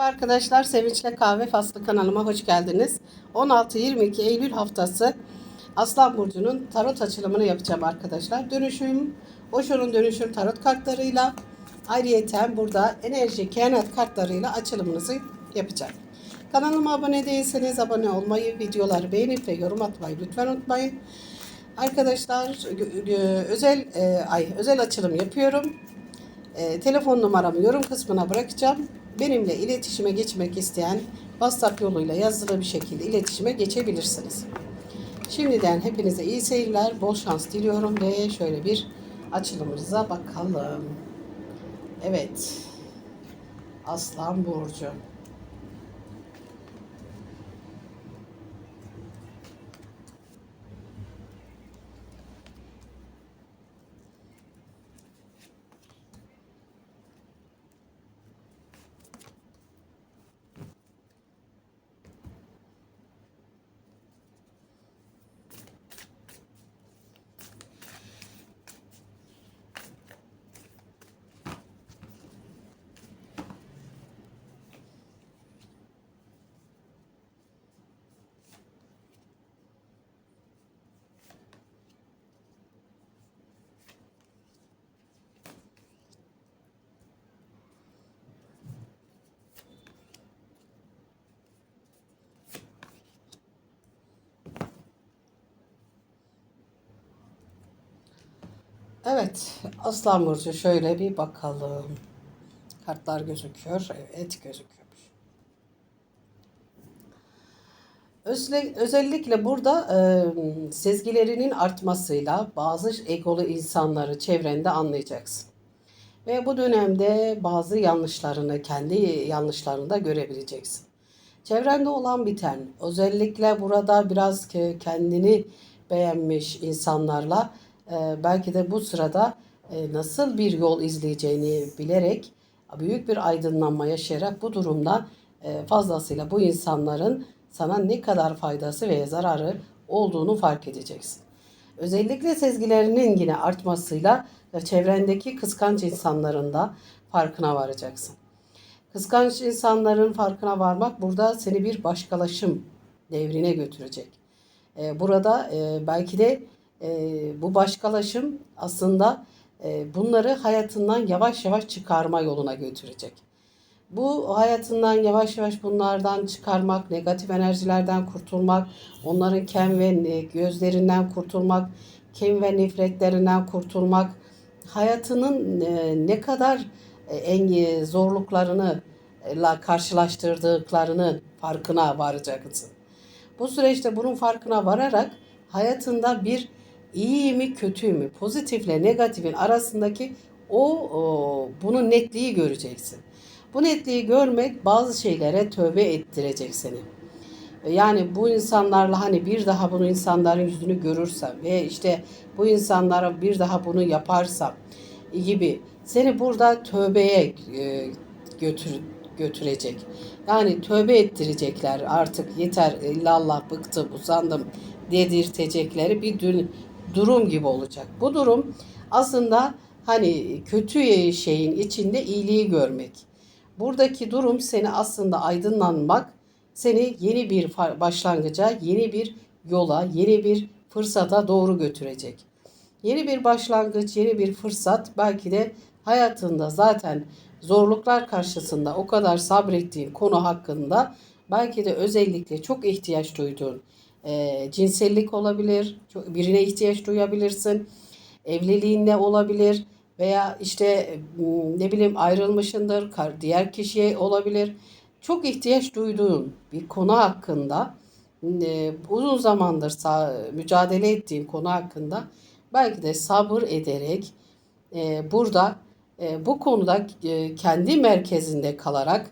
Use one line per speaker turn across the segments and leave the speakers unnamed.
Merhaba arkadaşlar, Sevinçle Kahve Faslı kanalıma hoş geldiniz. 16-22 Eylül haftası Aslan Burcu'nun tarot açılımını yapacağım arkadaşlar. Dönüşüm, Osho'nun dönüşüm tarot kartlarıyla ayrıyeten burada enerji kehanet kartlarıyla açılımınızı yapacağım. Kanalıma abone değilseniz abone olmayı, videoları beğenip ve yorum atmayı lütfen unutmayın. Arkadaşlar özel e, ay özel açılım yapıyorum. E, telefon numaramı yorum kısmına bırakacağım. Benimle iletişime geçmek isteyen WhatsApp yoluyla yazılı bir şekilde iletişime geçebilirsiniz. Şimdiden hepinize iyi seyirler, bol şans diliyorum ve şöyle bir açılımımıza bakalım. Evet. Aslan Burcu. Evet, Aslan Burcu şöyle bir bakalım. Kartlar gözüküyor. Evet, gözüküyor. Özle- Özellikle burada e, sezgilerinin artmasıyla bazı egolu insanları çevrende anlayacaksın. Ve bu dönemde bazı yanlışlarını, kendi yanlışlarını da görebileceksin. Çevrende olan biten, özellikle burada biraz ke- kendini beğenmiş insanlarla belki de bu sırada e, nasıl bir yol izleyeceğini bilerek büyük bir aydınlanma yaşayarak bu durumda e, fazlasıyla bu insanların sana ne kadar faydası ve zararı olduğunu fark edeceksin. Özellikle sezgilerinin yine artmasıyla çevrendeki kıskanç insanların da farkına varacaksın. Kıskanç insanların farkına varmak burada seni bir başkalaşım devrine götürecek. Ee, burada e, belki de e, bu başkalaşım aslında e, bunları hayatından yavaş yavaş çıkarma yoluna götürecek. Bu hayatından yavaş yavaş bunlardan çıkarmak, negatif enerjilerden kurtulmak, onların kem ve gözlerinden kurtulmak, kin ve nefretlerinden kurtulmak, hayatının e, ne kadar e, en zorluklarını la karşılaştırdıklarını farkına varacaksın. Bu süreçte bunun farkına vararak hayatında bir iyi mi kötü mü, pozitifle negatifin arasındaki o, o bunun netliği göreceksin. Bu netliği görmek bazı şeylere tövbe ettirecek seni. Yani bu insanlarla hani bir daha bunu insanların yüzünü görürsem ve işte bu insanlara bir daha bunu yaparsam gibi seni burada tövbeye e, götür götürecek. Yani tövbe ettirecekler artık yeter illallah bıktım usandım dedirtecekleri bir dün, durum gibi olacak. Bu durum aslında hani kötü şeyin içinde iyiliği görmek. Buradaki durum seni aslında aydınlanmak, seni yeni bir başlangıca, yeni bir yola, yeni bir fırsata doğru götürecek. Yeni bir başlangıç, yeni bir fırsat belki de hayatında zaten zorluklar karşısında o kadar sabrettiğin konu hakkında belki de özellikle çok ihtiyaç duyduğun e, cinsellik olabilir, birine ihtiyaç duyabilirsin, evliliğinde olabilir veya işte ne bileyim ayrılmışındır, diğer kişiye olabilir. Çok ihtiyaç duyduğun bir konu hakkında e, uzun zamandır mücadele ettiğin konu hakkında belki de sabır ederek e, burada e, bu konuda e, kendi merkezinde kalarak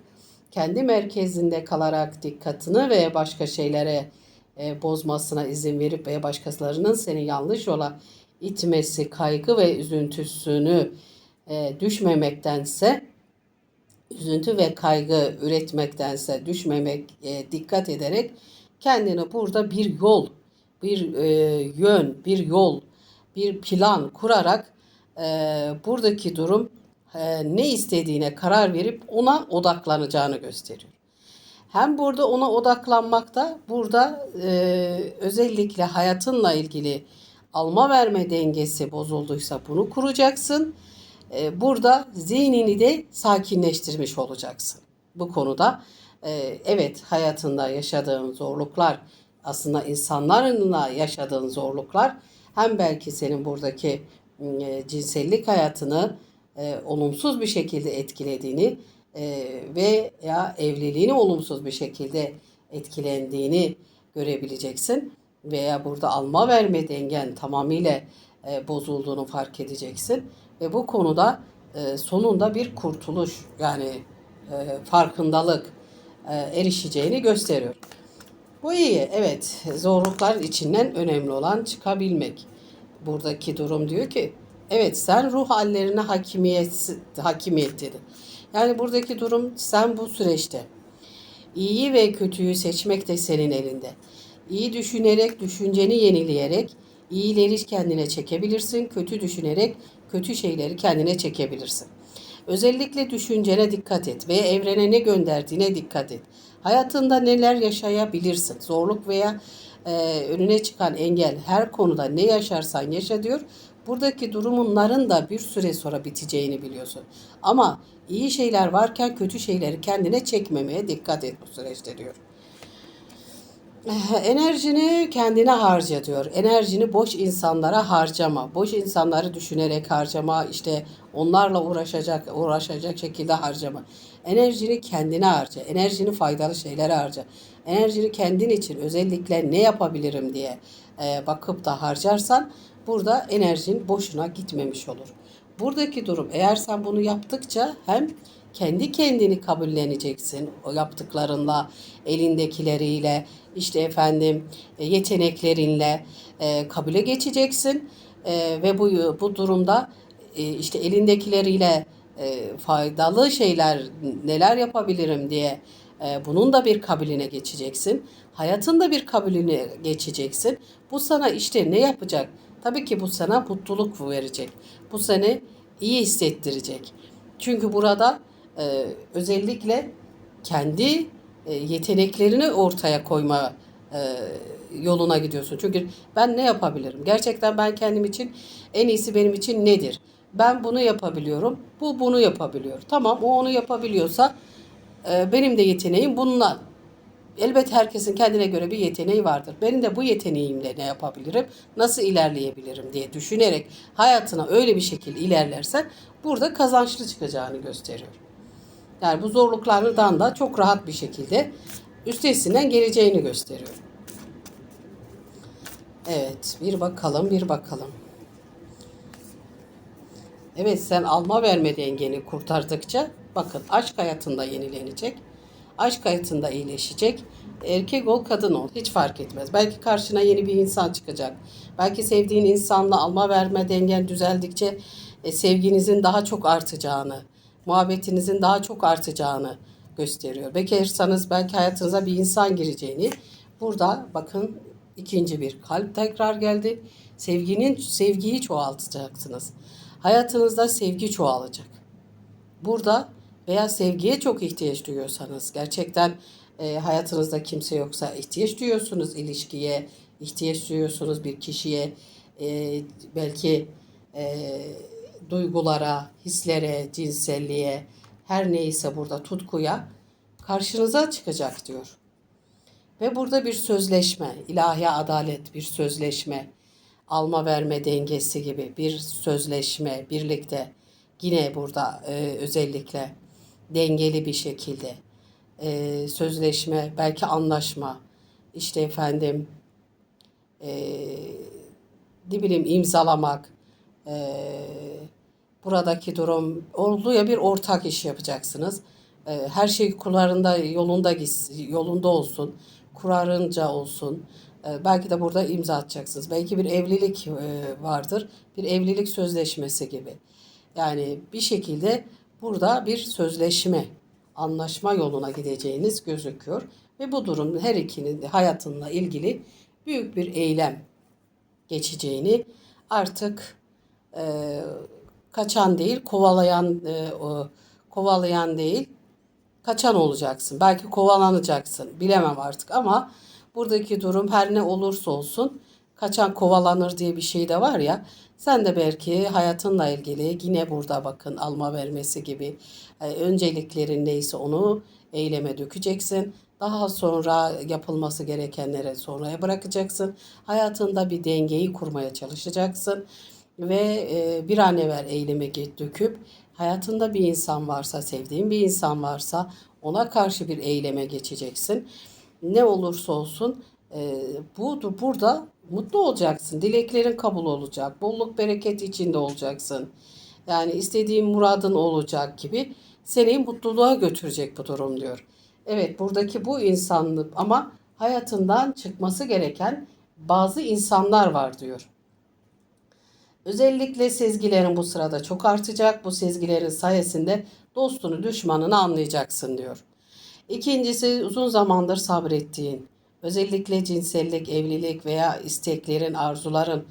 kendi merkezinde kalarak dikkatini ve başka şeylere e, bozmasına izin verip veya başkalarının seni yanlış yola itmesi, kaygı ve üzüntüsünü e, düşmemektense üzüntü ve kaygı üretmektense düşmemek e, dikkat ederek kendini burada bir yol, bir e, yön, bir yol, bir plan kurarak buradaki durum ne istediğine karar verip ona odaklanacağını gösteriyor. Hem burada ona odaklanmakta, burada e, özellikle hayatınla ilgili alma verme dengesi bozulduysa bunu kuracaksın. E, burada zihnini de sakinleştirmiş olacaksın. Bu konuda e, evet hayatında yaşadığın zorluklar aslında insanlarla yaşadığın zorluklar hem belki senin buradaki e, cinsellik hayatını e, olumsuz bir şekilde etkilediğini e, ve ya evliliğini olumsuz bir şekilde etkilendiğini görebileceksin veya burada alma verme dengen tamamıyla e, bozulduğunu fark edeceksin ve bu konuda e, sonunda bir kurtuluş yani e, farkındalık e, erişeceğini gösteriyor. Bu iyi. Evet. Zorluklar içinden önemli olan çıkabilmek. Buradaki durum diyor ki evet sen ruh hallerine hakimiyet hakimiyet dedi. Yani buradaki durum sen bu süreçte İyiyi ve kötüyü seçmek de senin elinde. İyi düşünerek, düşünceni yenileyerek iyileri kendine çekebilirsin. Kötü düşünerek kötü şeyleri kendine çekebilirsin. Özellikle düşüncene dikkat et ve evrene ne gönderdiğine dikkat et. Hayatında neler yaşayabilirsin? Zorluk veya e, önüne çıkan engel her konuda ne yaşarsan yaşa diyor. Buradaki durumunların da bir süre sonra biteceğini biliyorsun. Ama iyi şeyler varken kötü şeyleri kendine çekmemeye dikkat et bu süreçte diyor. Enerjini kendine harca diyor. Enerjini boş insanlara harcama. Boş insanları düşünerek harcama. işte onlarla uğraşacak uğraşacak şekilde harcama. Enerjini kendine harca. Enerjini faydalı şeylere harca. Enerjini kendin için özellikle ne yapabilirim diye e, bakıp da harcarsan burada enerjin boşuna gitmemiş olur. Buradaki durum eğer sen bunu yaptıkça hem kendi kendini kabulleneceksin o yaptıklarınla, elindekileriyle, işte efendim e, yeteneklerinle e, kabule geçeceksin e, ve bu bu durumda e, işte elindekileriyle e, faydalı şeyler neler yapabilirim diye e, bunun da bir kabulüne geçeceksin. Hayatın da bir kabulüne geçeceksin. Bu sana işte ne yapacak? Tabii ki bu sana mutluluk verecek. Bu seni iyi hissettirecek. Çünkü burada e, özellikle kendi e, yeteneklerini ortaya koyma e, yoluna gidiyorsun. Çünkü ben ne yapabilirim? Gerçekten ben kendim için en iyisi benim için nedir? Ben bunu yapabiliyorum. Bu bunu yapabiliyor. Tamam o onu yapabiliyorsa e, benim de yeteneğim bununla. Elbet herkesin kendine göre bir yeteneği vardır. Benim de bu yeteneğimle ne yapabilirim? Nasıl ilerleyebilirim diye düşünerek hayatına öyle bir şekilde ilerlersen burada kazançlı çıkacağını gösteriyor. Yani bu zorluklardan da çok rahat bir şekilde üstesinden geleceğini gösteriyor. Evet, bir bakalım, bir bakalım. Evet, sen alma verme dengeni kurtardıkça bakın aşk hayatında yenilenecek. Aşk hayatında iyileşecek. Erkek ol, kadın ol. Hiç fark etmez. Belki karşına yeni bir insan çıkacak. Belki sevdiğin insanla alma verme dengen düzeldikçe e, sevginizin daha çok artacağını, muhabbetinizin daha çok artacağını gösteriyor. Bekarsanız belki hayatınıza bir insan gireceğini. Burada bakın ikinci bir kalp tekrar geldi. Sevginin sevgiyi çoğaltacaksınız. Hayatınızda sevgi çoğalacak. Burada veya sevgiye çok ihtiyaç duyuyorsanız gerçekten e, hayatınızda kimse yoksa ihtiyaç duyuyorsunuz ilişkiye, ihtiyaç duyuyorsunuz bir kişiye, e, belki e, duygulara, hislere, cinselliğe, her neyse burada tutkuya karşınıza çıkacak diyor. Ve burada bir sözleşme, ilahi adalet, bir sözleşme, alma verme dengesi gibi bir sözleşme birlikte yine burada e, özellikle dengeli bir şekilde e, sözleşme, belki anlaşma, işte efendim e, ne bileyim imzalamak, e, buradaki durum olduğu ya bir ortak iş yapacaksınız. E, her şey kurarında yolunda gitsin, yolunda olsun, kurarınca olsun. E, belki de burada imza atacaksınız. Belki bir evlilik e, vardır, bir evlilik sözleşmesi gibi. Yani bir şekilde burada bir sözleşme, anlaşma yoluna gideceğiniz gözüküyor. Ve bu durum her ikinin hayatınla ilgili büyük bir eylem geçeceğini artık e, kaçan değil, kovalayan e, o, kovalayan değil, kaçan olacaksın. Belki kovalanacaksın. Bilemem artık ama buradaki durum her ne olursa olsun kaçan kovalanır diye bir şey de var ya. Sen de belki hayatınla ilgili yine burada bakın alma vermesi gibi e, önceliklerin neyse onu eyleme dökeceksin. Daha sonra yapılması gerekenlere sonraya bırakacaksın. Hayatında bir dengeyi kurmaya çalışacaksın ve e, bir an evvel eyleme ge- döküp hayatında bir insan varsa, sevdiğin bir insan varsa ona karşı bir eyleme geçeceksin. Ne olursa olsun e, bu burada mutlu olacaksın. Dileklerin kabul olacak. Bolluk bereket içinde olacaksın. Yani istediğin muradın olacak gibi seni mutluluğa götürecek bu durum diyor. Evet buradaki bu insanlık ama hayatından çıkması gereken bazı insanlar var diyor. Özellikle sezgilerin bu sırada çok artacak. Bu sezgilerin sayesinde dostunu, düşmanını anlayacaksın diyor. İkincisi uzun zamandır sabrettiğin, özellikle cinsellik, evlilik veya isteklerin, arzuların,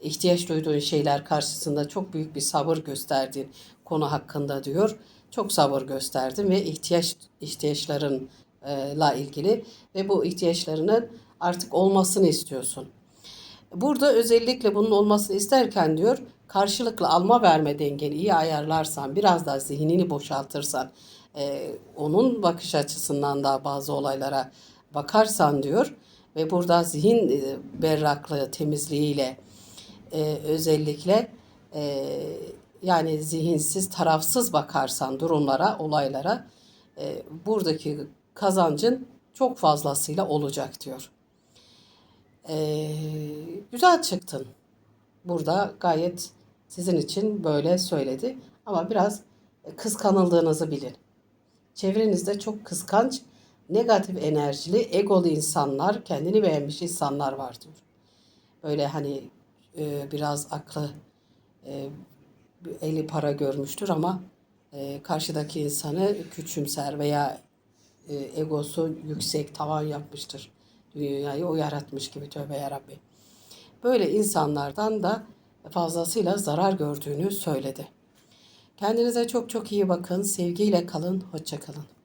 ihtiyaç duyduğun şeyler karşısında çok büyük bir sabır gösterdiğin konu hakkında diyor. Çok sabır gösterdin ve ihtiyaç ihtiyaçlarınla ilgili ve bu ihtiyaçlarının artık olmasını istiyorsun. Burada özellikle bunun olmasını isterken diyor karşılıklı alma verme dengeni iyi ayarlarsan biraz daha zihnini boşaltırsan e, onun bakış açısından da bazı olaylara bakarsan diyor ve burada zihin e, berraklığı temizliğiyle e, özellikle e, yani zihinsiz tarafsız bakarsan durumlara olaylara e, buradaki kazancın çok fazlasıyla olacak diyor. Ee, güzel çıktın. Burada gayet sizin için böyle söyledi. Ama biraz kıskanıldığınızı bilin. Çevrenizde çok kıskanç, negatif enerjili, egolu insanlar, kendini beğenmiş insanlar var diyor. Böyle hani e, biraz aklı e, eli para görmüştür ama e, karşıdaki insanı küçümser veya e, egosu yüksek tavan yapmıştır. Dünyayı o yaratmış gibi tövbe yarabbi. Böyle insanlardan da fazlasıyla zarar gördüğünü söyledi. Kendinize çok çok iyi bakın. Sevgiyle kalın. Hoşça kalın.